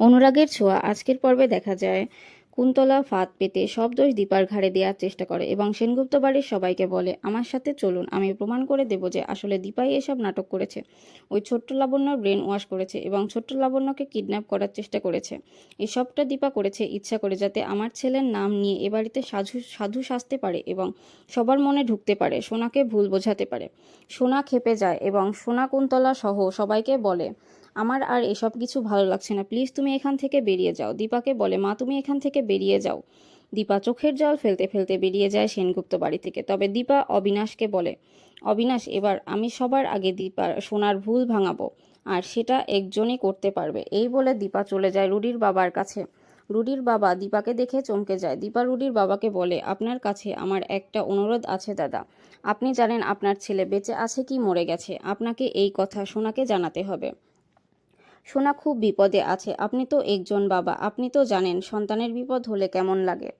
অনুরাগের ছোঁয়া আজকের পর্বে দেখা যায়। কুন্তলা, ফাঁদ পেতে সব দোষ দীপার ঘাড়ে দেওয়ার চেষ্টা করে এবং সেনগুপ্ত বাড়ির সবাইকে বলে, আমার সাথে চলুন, আমি প্রমাণ করে দেব যে আসলে দীপাই এসব নাটক করেছে। ওই ছোট্ট লাবণ্যর ব্রেন ওয়াশ করেছে এবং ছোট্ট লাবণ্যকে কিডন্যাপ করার চেষ্টা করেছে। এসবটা দীপা করেছে ইচ্ছা করে যাতে আমার ছেলের নাম নিয়ে এ বাড়িতে সাধু সাধু সাজতে পারে এবং সবার মনে ঢুকতে পারে, সোনাকে ভুল বোঝাতে পারে। সোনা খেপে যায় এবং সোনা কুন্তলা সহ সবাইকে বলে আমার আর এসব কিছু ভালো লাগছে না। প্লিজ তুমি এখান থেকে বেরিয়ে যাও। দীপাকে বলে, মা, তুমি এখান থেকে বেরিয়ে যাও। দীপা চোখের জল ফেলতে ফেলতে বেরিয়ে যায় সেনগুপ্ত বাড়ি থেকে। তবে দীপা অবিনাশকে বলে, অবিনাশ, এবার আমি সবার আগে দীপা সোনার ভুল ভাঙাবো, আর সেটা একজনই করতে পারবে। এই বলে দীপা চলে যায় রুডির বাবার কাছে। রুডির বাবা দীপাকে দেখে চমকে যায়। দীপা রুডির বাবাকে বলে, আপনার কাছে আমার একটা অনুরোধ আছে, দাদা। আপনি জানেন আপনার ছেলে বেঁচে আছে কি মরে গেছে। আপনাকে এই কথা সোনাকে জানাতে হবে। সোনা খুব বিপদে আছে, আপনি তো একজন বাবা, আপনি তো জানেন সন্তানের বিপদ হলে কেমন লাগে।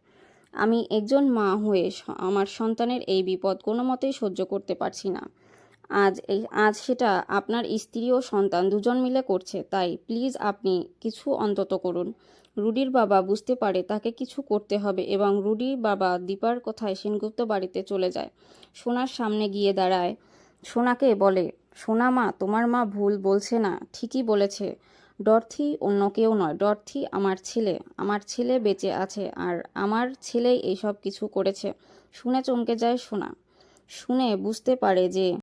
আমি একজন মা হয়ে আমার সন্তানের এই বিপদ কোনো মতেই সহ্য করতে পারছি না। আজ এই, আজ সেটা আপনার স্ত্রী ও সন্তান দুজন মিলে করছে, তাই প্লিজ আপনি কিছু অন্তত করুন। রুডির বাবা বুঝতে পারে তাকে কিছু করতে হবে এবং রুডির বাবা দীপার কথায় সেনগুপ্ত বাড়িতে চলে যায়। সোনার সামনে গিয়ে দাঁড়ায়। সোনাকে বলে সোনা মা তোমার মা ভুল বলছে না, ঠিকই বলেছে। ডর্থি অন্য কেউ নয়, ডর্থি আমার ছেলে আমার ছেলে বেঁচে আছে আর আমার ছেলেই এইসব কিছু করেছে। শুনে চমকে যায় সোনা। শুনে বুঝতে পারে যে